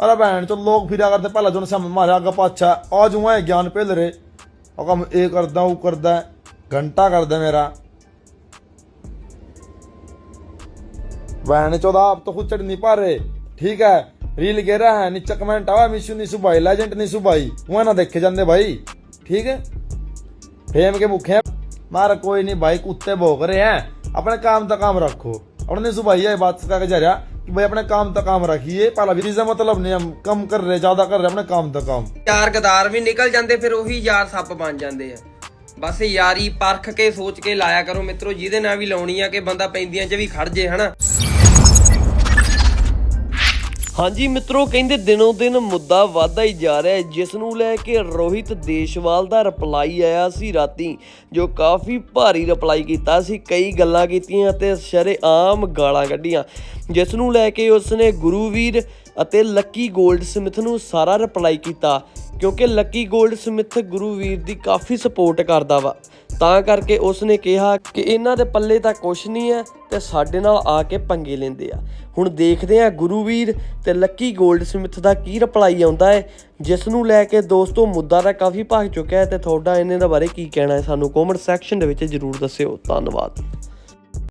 अरे बहन तो लोग फिरा करते पहले जो से हमारे आगे पाछा आज हुआ है ज्ञान पेल रे और हम ये करदा वो करदा घंटा कर दे मेरा बहन चौदह आप तो खुद चढ़ नहीं पा रहे ठीक है रील गिर रहा है नीचे कमेंट आवा मिशू नहीं सुबाई लेजेंड नहीं सुबाई वह ना देखे जाते भाई ठीक है फेम के भूखे मारा कोई नहीं भाई कुत्ते भोग रहे हैं अपने काम तक काम रखो अपने सुबाई है बात का जा रहा कि भाई अपने काम तक काम रखिए पहला भी रीजा मतलब नहीं हम कम कर रहे ज्यादा कर रहे अपने काम तक काम ਯਾਰ ਗਦਾਰ ਵੀ ਨਿਕਲ ਜਾਂਦੇ ਫਿਰ ਉਹੀ ਯਾਰ ਸੱਪ ਬਣ ਜਾਂਦੇ ਆ ਬਸ ਯਾਰੀ ਪਰਖ ਕੇ ਸੋਚ ਕੇ ਲਾਇਆ ਕਰੋ ਮਿੱਤਰੋ ਜਿਹਦੇ ਨਾਲ ਵੀ ਲਾਉਣੀ ਆ ਕਿ ਬੰਦਾ ਪੈਂਦੀਆਂ 'ਚ ਵੀ ਖੜ ਜੇ ਹਨਾ ਹਾਂਜੀ ਮਿੱਤਰੋ, ਕਹਿੰਦੇ ਦਿਨੋਂ ਦਿਨ ਮੁੱਦਾ ਵਧਦਾ ਹੀ ਜਾ ਰਿਹਾ ਹੈ। ਜਿਸ ਨੂੰ ਲੈ ਕੇ ਰੋਹਿਤ ਦੇਸ਼ਵਾਲ ਦਾ ਰਿਪਲਾਈ ਆਇਆ ਸੀ ਰਾਤੀ, ਜੋ ਕਾਫੀ ਭਾਰੀ ਰਿਪਲਾਈ ਕੀਤਾ ਸੀ, ਕਈ ਗੱਲਾਂ ਕੀਤੀਆਂ ਤੇ ਸ਼ਰੇਆਮ ਗਾਲਾਂ ਕੱਢੀਆਂ। ਜਿਸ ਨੂੰ ਲੈ ਕੇ ਉਸਨੇ ਗੁਰੂਵੀਰ ਅਤੇ ਲੱਕੀ 골ਡ ਸਮਿਥ ਨੂੰ ਸਾਰਾ ਰਿਪਲਾਈ ਕੀਤਾ, ਕਿਉਂਕਿ ਲੱਕੀ 골ਡ ਸਮਿਥ ਗੁਰੂਵੀਰ ਦੀ ਕਾਫੀ ਸਪੋਰਟ ਕਰਦਾ ਵਾ। ਤਾਂ ਕਰਕੇ ਉਸਨੇ ਕਿਹਾ ਕਿ ਇਹਨਾਂ ਦੇ ਪੱਲੇ ਤਾਂ ਕੁਛ ਨਹੀਂ ਹੈ ਤੇ ਸਾਡੇ ਨਾਲ ਆ ਕੇ ਪੰਗੇ ਲੈਂਦੇ ਆ। ਹੁਣ ਦੇਖਦੇ ਆ ਗੁਰੂਵੀਰ ਤੇ ਲੱਕੀ 골ਡ ਸਮਿਥ ਦਾ ਕੀ ਰਿਪਲਾਈ ਆਉਂਦਾ ਹੈ, ਜਿਸ ਨੂੰ ਲੈ ਕੇ ਦੋਸਤੋ ਮੁੱਦਾ ਤਾਂ ਕਾਫੀ ਭਾਗ ਚੁੱਕਿਆ ਹੈ ਤੇ ਤੁਹਾਡਾ ਇਹਨਾਂ ਦੇ ਬਾਰੇ ਕੀ ਕਹਿਣਾ ਹੈ ਸਾਨੂੰ ਕਮੈਂਟ ਸੈਕਸ਼ਨ ਦੇ ਵਿੱਚ ਜਰੂਰ ਦੱਸਿਓ। ਧੰਨਵਾਦ।